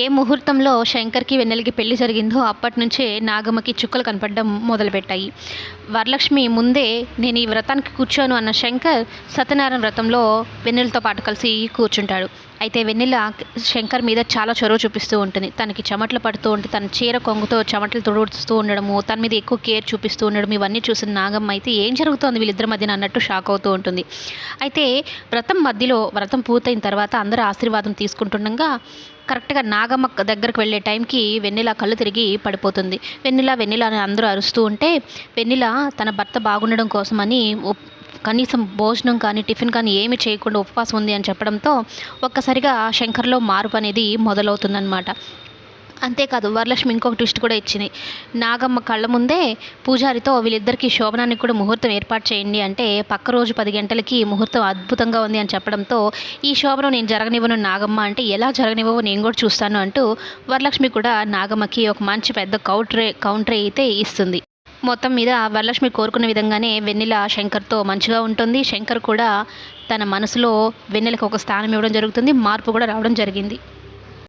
ఏ ముహూర్తంలో శంకర్కి వెన్నెలకి పెళ్ళి జరిగిందో అప్పటి నుంచే నాగమ్మకి చుక్కలు కనపడడం మొదలుపెట్టాయి. వరలక్ష్మి ముందే నేను ఈ వ్రతానికి కూర్చోను అన్న శంకర్ సత్యనారాయణ వ్రతంలో వెన్నెలతో పాటు కలిసి కూర్చుంటాడు. అయితే వెన్నెల శంకర్ మీద చాలా చొరవ చూపిస్తూ ఉంటుంది. తనకి చెమటలు పడుతూ ఉంటే తన చీర కొంగుతో చెమటలు తుడుస్తూ ఉండడము తన మీద ఎక్కువ కేర్ చూపిస్తూ ఉండడం ఇవన్నీ చూసిన నాగమ్మ అయితే ఏం జరుగుతోంది వీళ్ళిద్దరి మధ్యన అన్నట్టు షాక్ అవుతూ ఉంటుంది. అయితే వ్రతం మధ్యలో వ్రతం పూర్తయిన తర్వాత అందరూ ఆశీర్వాదం తీసుకుంటుండగా కరెక్ట్గా నాగమ్మ దగ్గరకు వెళ్ళే టైంకి వెన్నెల కళ్ళు తిరిగి పడిపోతుంది. వెన్నెల వెన్నెల అని అందరూ అరుస్తూ ఉంటే వెన్నెల తన భర్త బాగుండడం కోసమని కనీసం భోజనం కానీ టిఫిన్ కానీ ఏమి చేయకుండా ఉపవాసం ఉంది అని చెప్పడంతో ఒక్కసారిగా శంకర్లో మార్పు అనేది మొదలవుతుందన్నమాట. అంతేకాదు వరలక్ష్మి ఇంకొక ట్విస్ట్ కూడా ఇచ్చింది. నాగమ్మ కళ్ళ ముందే పూజారితో వీళ్ళిద్దరికీ శోభనానికి కూడా ముహూర్తం ఏర్పాటు చేయండి అంటే పక్క రోజు పది గంటలకి ముహూర్తం అద్భుతంగా ఉంది అని చెప్పడంతో ఈ శోభనం నేను జరగనివ్వను నాగమ్మ అంటే ఎలా జరగనివ్వవో నేను కూడా చూస్తాను అంటూ వరలక్ష్మి కూడా నాగమ్మకి ఒక మంచి పెద్ద కౌంటరే కౌంటర్ అయితే ఇస్తుంది. మొత్తం మీద వరలక్ష్మి కోరుకున్న విధంగానే వెన్నెల శంకర్తో మంచిగా ఉంటుంది. శంకర్ కూడా తన మనసులో వెన్నెలకు ఒక స్థానం ఇవ్వడం జరుగుతుంది. మార్పు కూడా రావడం జరిగింది.